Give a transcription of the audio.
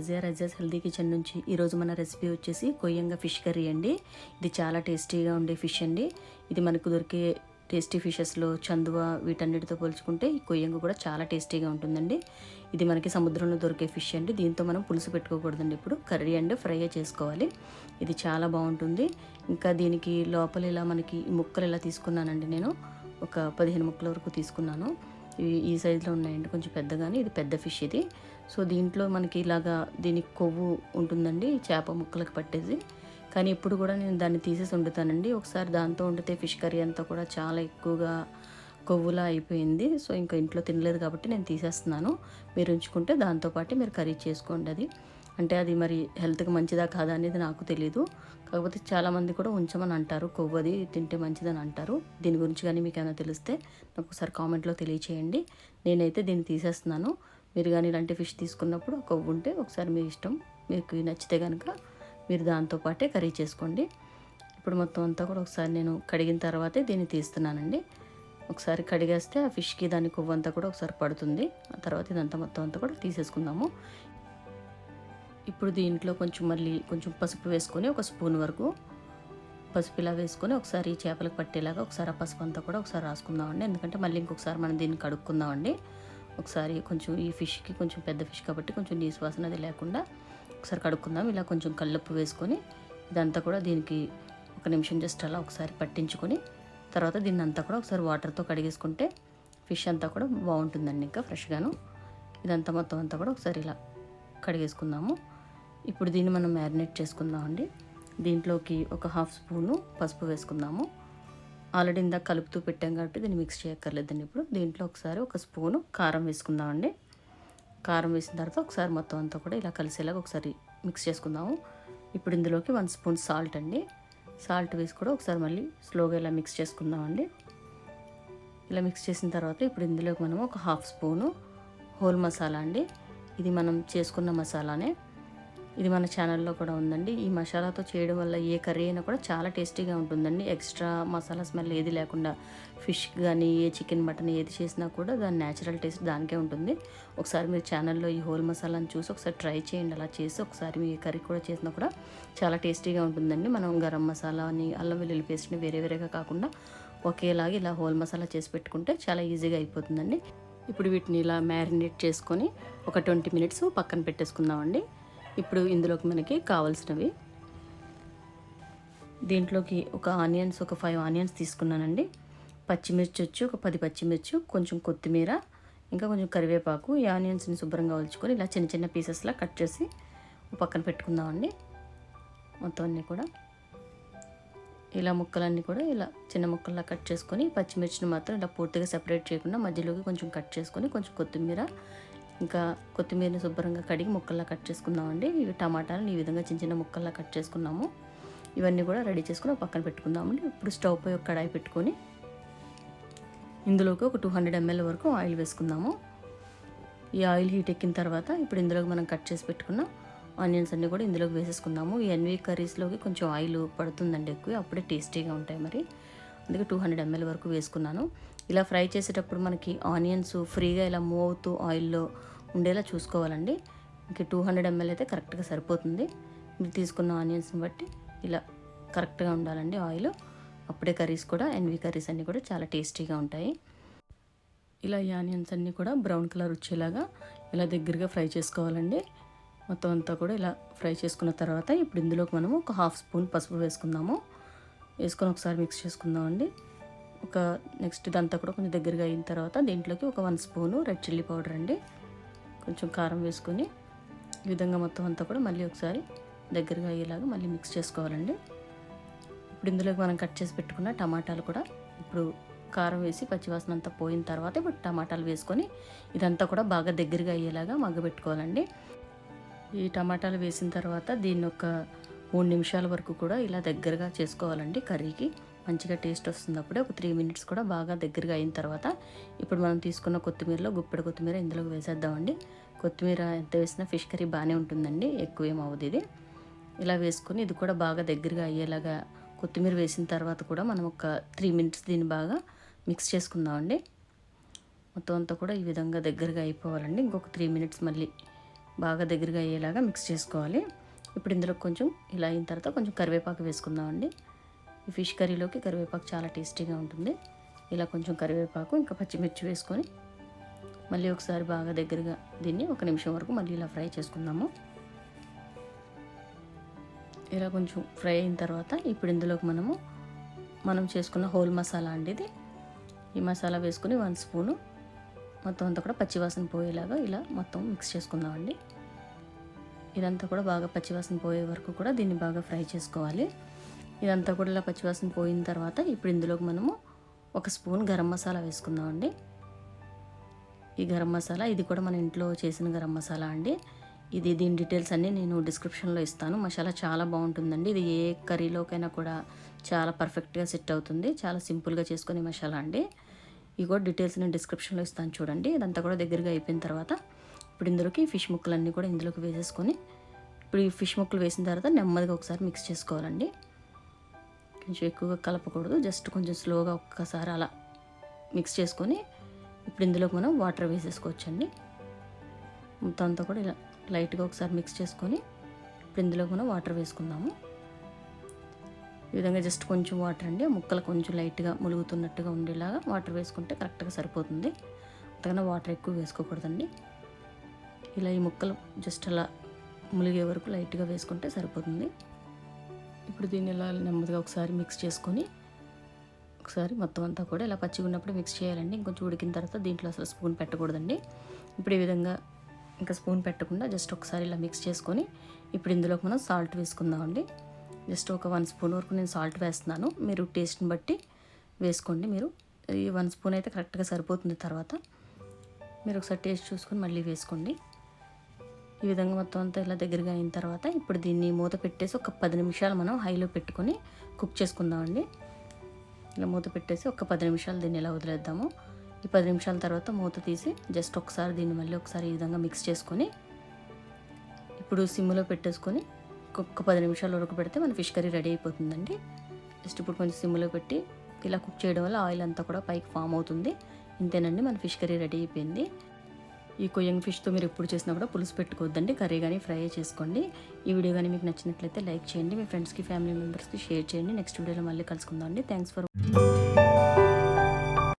Razia Razia's healthy kitchen నుంచి ఈరోజు మన రెసిపీ వచ్చేసి కొయ్యంగా ఫిష్ కర్రీ అండి. ఇది చాలా టేస్టీగా ఉండే ఫిష్ అండి. ఇది మనకు దొరికే టేస్టీ ఫిషెస్లో చందువ వీటన్నిటితో పోల్చుకుంటే ఈ కొయ్యంగా కూడా చాలా టేస్టీగా ఉంటుందండి. ఇది మనకి సముద్రంలో దొరికే ఫిష్ అండి. దీంతో మనం పులుసు పెట్టుకోకూడదండి. ఇప్పుడు కర్రీ అండ్ ఫ్రై చేసుకోవాలి. ఇది చాలా బాగుంటుంది. ఇంకా దీనికి లోపల ఇలా మనకి ముక్కలు ఇలా తీసుకున్నానండి నేను? ఒక పదిహేను ముక్కల వరకు తీసుకున్నాను. ఇవి ఈ సైజులో ఉన్నాయండి. కొంచెం పెద్దగానే ఇది పెద్ద ఫిష్ ఇది. సో దీంట్లో మనకి ఇలాగా దీనికి కొవ్వు ఉంటుందండి చేప ముక్కలకు పట్టేది కానీ ఇప్పుడు కూడా నేను దాన్ని తీసేసి వండుతానండి. ఒకసారి దాంతో వండితే ఫిష్ కర్రీ అంతా కూడా చాలా ఎక్కువగా కొవ్వులా అయిపోయింది. సో ఇంకా ఇంట్లో తినలేదు కాబట్టి నేను తీసేస్తున్నాను. మీరు ఉంచుకుంటే దాంతోపాటు మీరు కర్రీ చేసుకోండి అది. అంటే అది మరి హెల్త్కి మంచిదా కాదా అనేది నాకు తెలియదు కాకపోతే చాలామంది కూడా ఉంచమని అంటారు. కొవ్వు అది తింటే మంచిదని అంటారు. దీని గురించి కానీ మీకు ఏమైనా తెలిస్తే నాకు ఒకసారి కామెంట్లో తెలియచేయండి. నేనైతే దీన్ని తీసేస్తున్నాను. మీరు కానీ ఇలాంటి ఫిష్ తీసుకున్నప్పుడు కొవ్వు ఉంటే ఒకసారి మీ ఇష్టం మీకు నచ్చితే కనుక మీరు దాంతోపాటే కర్రీ చేసుకోండి. ఇప్పుడు మొత్తం అంతా కూడా ఒకసారి నేను కడిగిన తర్వాతే దీన్ని తీస్తున్నానండి. ఒకసారి కడిగేస్తే ఆ ఫిష్కి దాని కొవ్వు అంతా కూడా ఒకసారి పడుతుంది. ఆ తర్వాత ఇదంతా మొత్తం అంతా కూడా తీసేసుకుందాము. ఇప్పుడు దీంట్లో కొంచెం మళ్ళీ కొంచెం పసుపు వేసుకొని ఒక స్పూన్ వరకు పసుపు ఇలా వేసుకొని ఒకసారి చేపలకు పట్టేలాగా ఒకసారి ఆ పసుపు అంతా కూడా ఒకసారి రాసుకుందామండి. ఎందుకంటే మళ్ళీ ఇంకొకసారి మనం దీన్ని కడుక్కుందామండి. ఒకసారి కొంచెం ఈ ఫిష్కి కొంచెం పెద్ద ఫిష్ కాబట్టి కొంచెం నీసు వాసన అది లేకుండా ఒకసారి కడుక్కుందాం. ఇలా కొంచెం కల్లుప్పు వేసుకొని ఇదంతా కూడా దీనికి ఒక నిమిషం జస్ట్ అలా ఒకసారి పట్టించుకొని తర్వాత దీన్ని అంతా కూడా ఒకసారి వాటర్తో కడిగేసుకుంటే ఫిష్ అంతా కూడా బాగుంటుందండి ఇంకా ఫ్రెష్గాను. ఇదంతా మొత్తం అంతా కూడా ఒకసారి ఇలా కడిగేసుకుందాము. ఇప్పుడు దీన్ని మనం మ్యారినేట్ చేసుకుందామండి. దీంట్లోకి ఒక హాఫ్ స్పూను పసుపు వేసుకుందాము. ఆల్రెడీ ఇందాక కలుపుతూ పెట్టాం కాబట్టి దీన్ని మిక్స్ చేయక్కర్లేదండి ఇప్పుడు. దీంట్లో ఒకసారి ఒక స్పూను కారం వేసుకుందామండి. కారం వేసిన తర్వాత ఒకసారి మొత్తం అంతా కూడా ఇలా కలిసేలాగా ఒకసారి మిక్స్ చేసుకుందాము. ఇప్పుడు ఇందులోకి వన్ స్పూన్ సాల్ట్ అండి. సాల్ట్ వేసి కూడా ఒకసారి మళ్ళీ స్లోగా ఇలా మిక్స్ చేసుకుందామండి. ఇలా మిక్స్ చేసిన తర్వాత ఇప్పుడు ఇందులోకి మనం ఒక హాఫ్ స్పూను హోల్ మసాలా అండి. ఇది మనం చేసుకున్న మసాలానే. ఇది మన ఛానల్లో కూడా ఉందండి. ఈ మసాలాతో చేయడం వల్ల ఏ కర్రీ అయినా కూడా చాలా టేస్టీగా ఉంటుందండి. ఎక్స్ట్రా మసాలా స్మెల్ ఏది లేకుండా ఫిష్ కానీ ఏ చికెన్ మటన్ ఏది చేసినా కూడా దాని న్యాచురల్ టేస్ట్ దానికే ఉంటుంది. ఒకసారి మీరు ఛానల్లో ఈ హోల్ మసాలాని చూసి ఒకసారి ట్రై చేయండి. అలా చేసి ఒకసారి మీ కర్రీ కూడా చేసినా కూడా చాలా టేస్టీగా ఉంటుందండి. మనం గరం మసాలాని అల్లం వెల్లుల్లి పేస్ట్ని వేరే వేరేగా కాకుండా ఒకేలాగా ఇలా హోల్ మసాలా చేసి పెట్టుకుంటే చాలా ఈజీగా అయిపోతుందండి. ఇప్పుడు వీటిని ఇలా మ్యారినేట్ చేసుకొని ఒక ట్వంటీ మినిట్స్ పక్కన పెట్టేసుకుందామండి. ఇప్పుడు ఇందులోకి మనకి కావాల్సినవి. దీంట్లోకి ఒక ఆనియన్స్ ఒక ఫైవ్ ఆనియన్స్ తీసుకున్నానండి. పచ్చిమిర్చి వచ్చి ఒక పది పచ్చిమిర్చి కొంచెం కొత్తిమీర ఇంకా కొంచెం కరివేపాకు ఈ ఆనియన్స్ని శుభ్రంగా ఒలుచుకొని ఇలా చిన్న చిన్న పీసెస్లా కట్ చేసి పక్కన పెట్టుకుందామండి. మొత్తం అన్నీ కూడా. ఇలా ముక్కలన్నీ కూడా ఇలా చిన్న ముక్కల్లా కట్ చేసుకొని పచ్చిమిర్చిని మాత్రం ఇలా పూర్తిగా సెపరేట్ చేయకుండా మధ్యలోకి కొంచెం కట్ చేసుకొని కొంచెం కొత్తిమీర ఇంకా కొత్తిమీరని శుభ్రంగా కడిగి ముక్కల్లా కట్ చేసుకుందామండి. ఇవి టమాటాలను ఈ విధంగా చిన్న చిన్న ముక్కల్లా కట్ చేసుకున్నాము. ఇవన్నీ కూడా రెడీ చేసుకుని పక్కన పెట్టుకుందామండి. ఇప్పుడు స్టవ్ పై ఒక కడాయి పెట్టుకొని ఇందులోకి ఒక టూ హండ్రెడ్ ఎంఎల్ వరకు ఆయిల్ వేసుకుందాము. ఈ ఆయిల్ హీట్ ఎక్కిన తర్వాత ఇప్పుడు ఇందులోకి మనం కట్ చేసి పెట్టుకున్న ఆనియన్స్ అన్నీ కూడా ఇందులోకి వేసేసుకుందాము. ఈ ఎన్వి కర్రీస్లోకి కొంచెం ఆయిల్ పడుతుందండి ఎక్కువ అప్పుడే టేస్టీగా ఉంటాయి మరి. అందుకే టూ హండ్రెడ్ ఎంఎల్ వరకు వేసుకున్నాను. ఇలా ఫ్రై చేసేటప్పుడు మనకి ఆనియన్స్ ఫ్రీగా ఇలా మూవ్ అవుతూ ఆయిల్లో ఉండేలా చూసుకోవాలండి. ఇంక టూ హండ్రెడ్ ఎంఎల్ అయితే కరెక్ట్గా సరిపోతుంది. మీరు తీసుకున్న ఆనియన్స్ని బట్టి ఇలా కరెక్ట్గా ఉండాలండి ఆయిల్. అప్పుడే కర్రీస్ కూడా ఎన్వి కర్రీస్ అన్నీ కూడా చాలా టేస్టీగా ఉంటాయి. ఇలా ఈ ఆనియన్స్ అన్నీ కూడా బ్రౌన్ కలర్ వచ్చేలాగా ఇలా దగ్గరగా ఫ్రై చేసుకోవాలండి. మొత్తం అంతా కూడా ఇలా ఫ్రై చేసుకున్న తర్వాత ఇప్పుడు ఇందులోకి మనము ఒక హాఫ్ స్పూన్ పసుపు వేసుకుందాము. వేసుకొని ఒకసారి మిక్స్ చేసుకుందామండి. ఒక నెక్స్ట్ ఇదంతా కూడా కొంచెం దగ్గరగా అయిన తర్వాత దీంట్లోకి ఒక one spoon red chilli powder అండి. కొంచెం కారం వేసుకొని ఈ విధంగా మొత్తం అంతా కూడా మళ్ళీ ఒకసారి దగ్గరగా అయ్యేలాగా మళ్ళీ మిక్స్ చేసుకోవాలండి. ఇప్పుడు ఇందులోకి మనం కట్ చేసి పెట్టుకున్న టమాటాలు కూడా ఇప్పుడు కారం వేసి పచ్చివాసన అంతా పోయిన తర్వాత ఇప్పుడు టమాటాలు వేసుకొని ఇదంతా కూడా బాగా దగ్గరగా అయ్యేలాగా మగ్గబెట్టుకోవాలండి. ఈ టమాటాలు వేసిన తర్వాత దీన్ని ఒక మూడు నిమిషాల వరకు కూడా ఇలా దగ్గరగా చేసుకోవాలండి కర్రీకి. మంచిగా టేస్ట్ వస్తుంది అప్పుడే. ఒక త్రీ మినిట్స్ కూడా బాగా దగ్గరగా అయిన తర్వాత ఇప్పుడు మనం తీసుకున్న కొత్తిమీరలో గుప్పెడు కొత్తిమీర ఇందులోకి వేసేద్దామండి. కొత్తిమీర ఎంత వేసినా ఫిష్ కర్రీ బాగానే ఉంటుందండి. ఎక్కువ ఏం అవ్వదు ఇది. ఇలా వేసుకొని ఇది కూడా బాగా దగ్గరగా అయ్యేలాగా కొత్తిమీర వేసిన తర్వాత కూడా మనం ఒక త్రీ మినిట్స్ దీన్ని బాగా మిక్స్ చేసుకుందామండి. మొత్తం అంతా కూడా ఈ విధంగా దగ్గరగా అయిపోవాలండి. ఇంకొక త్రీ మినిట్స్ మళ్ళీ బాగా దగ్గరగా అయ్యేలాగా మిక్స్ చేసుకోవాలి. ఇప్పుడు ఇందులో కొంచెం ఇలా అయిన తర్వాత కొంచెం కరివేపాకు వేసుకుందామండి. ఈ ఫిష్ కర్రీలోకి కరివేపాకు చాలా టేస్టీగా ఉంటుంది. ఇలా కొంచెం కరివేపాకు ఇంకా పచ్చిమిర్చి వేసుకొని మళ్ళీ ఒకసారి బాగా దగ్గరగా దీన్ని ఒక నిమిషం వరకు మళ్ళీ ఇలా ఫ్రై చేసుకుందాము. ఇలా కొంచెం ఫ్రై అయిన తర్వాత ఇప్పుడు ఇందులోకి మనము మనం చేసుకున్న హోల్ మసాలా అండి ఇది ఈ మసాలా వేసుకుని వన్ స్పూను మొత్తం అంతా కూడా పచ్చివాసన పోయేలాగా ఇలా మొత్తం మిక్స్ చేసుకుందామండి. ఇదంతా కూడా బాగా పచ్చివాసన పోయే వరకు కూడా దీన్ని బాగా ఫ్రై చేసుకోవాలి. ఇదంతా కూడా ఇలా పచ్చివాసన పోయిన తర్వాత ఇప్పుడు ఇందులోకి మనము ఒక స్పూన్ గరం మసాలా వేసుకుందామండి. ఈ గరం మసాలా ఇది కూడా మన ఇంట్లో చేసిన గరం మసాలా అండి. ఇది దీని డీటెయిల్స్ అన్నీ నేను డిస్క్రిప్షన్లో ఇస్తాను. మసాలా చాలా బాగుంటుందండి. ఇది ఏ కర్రీలోకైనా కూడా చాలా పర్ఫెక్ట్గా సెట్ అవుతుంది. చాలా సింపుల్గా చేసుకునే మసాలా అండి. ఇది కూడా డీటెయిల్స్ నేను డిస్క్రిప్షన్లో ఇస్తాను చూడండి. ఇదంతా కూడా దగ్గరగా అయిపోయిన తర్వాత ఇప్పుడు ఇందులోకి ఫిష్ ముక్కలన్నీ కూడా ఇందులోకి వేసేసుకొని ఇప్పుడు ఈ ఫిష్ ముక్కలు వేసిన తర్వాత నెమ్మదిగా ఒకసారి మిక్స్ చేసుకోవాలండి. కొంచెం ఎక్కువగా కలపకూడదు. జస్ట్ కొంచెం స్లోగా ఒక్కసారి అలా మిక్స్ చేసుకొని ఇప్పుడు ఇందులోకి మనం వాటర్ వేసేసుకోవచ్చండి. మొత్తం అంతా కూడా ఇలా లైట్గా ఒకసారి మిక్స్ చేసుకొని ఇప్పుడు ఇందులోకి మనం వాటర్ వేసుకుందాము. ఈ విధంగా జస్ట్ కొంచెం వాటర్ అండి. ముక్కలు కొంచెం లైట్గా ములుగుతున్నట్టుగా ఉండేలాగా వాటర్ వేసుకుంటే కరెక్ట్గా సరిపోతుంది. అంతకన్నా వాటర్ ఎక్కువ వేసుకోకూడదండి. ఇలా ఈ ముక్కలు జస్ట్ అలా ములిగే వరకు లైట్గా వేసుకుంటే సరిపోతుంది. ఇప్పుడు దీన్ని ఇలా నెమ్మదిగా ఒకసారి మిక్స్ చేసుకొని ఒకసారి మొత్తం అంతా కూడా ఇలా పచ్చిగా ఉన్నప్పుడు మిక్స్ చేయాలండి. ఇంకొంచెం ఉడికిన తర్వాత దీంట్లో అసలు స్పూన్ పెట్టకూడదండి. ఇప్పుడు ఈ విధంగా ఇంకా స్పూన్ పెట్టకుండా జస్ట్ ఒకసారి ఇలా మిక్స్ చేసుకొని ఇప్పుడు ఇందులోకి మనం సాల్ట్ వేసుకుందామండి. జస్ట్ ఒక వన్ స్పూన్ వరకు నేను సాల్ట్ వేస్తున్నాను. మీరు టేస్ట్ని బట్టి వేసుకోండి. మీరు ఈ వన్ స్పూన్ అయితే కరెక్ట్గా సరిపోతుంది తర్వాత. మీరు ఒకసారి టేస్ట్ చూసుకొని మళ్ళీ వేసుకోండి. ఈ విధంగా మొత్తం అంతా ఇలా దగ్గరగా అయిన తర్వాత ఇప్పుడు దీన్ని మూత పెట్టేసి ఒక పది నిమిషాలు మనం హైలో పెట్టుకొని కుక్ చేసుకుందామండి. ఇలా మూత పెట్టేసి ఒక పది నిమిషాలు దీన్ని ఇలా వదిలేద్దాము. ఈ పది నిమిషాల తర్వాత మూత తీసి జస్ట్ ఒకసారి దీన్ని మళ్ళీ ఒకసారి ఈ విధంగా మిక్స్ చేసుకొని ఇప్పుడు సిమ్లో పెట్టేసుకొని ఒక్క పది నిమిషాలు ఉడకబెడితే మన ఫిష్ కర్రీ రెడీ అయిపోతుందండి. జస్ట్ ఇప్పుడు కొంచెం సిమ్లో పెట్టి ఇలా కుక్ చేయడం వల్ల ఆయిల్ అంతా కూడా పైకి ఫామ్ అవుతుంది. ఇంతేనండి మన ఫిష్ కర్రీ రెడీ అయిపోయింది. ఈ కొయ్యంగ్ ఫిష్తో మీరు ఎప్పుడు చేసినా కూడా పులుసు పెట్టుకోవద్దండి కర్రీ కానీ ఫ్రై చేసుకోండి. ఈ వీడియో కానీ మీకు నచ్చినట్లయితే లైక్ చేయండి మీ ఫ్రెండ్స్కి ఫ్యామిలీ మెంబర్స్కి షేర్ చేయండి. నెక్స్ట్ వీడియోలో మళ్ళీ కలుసుకుందాం అండి. Thanks for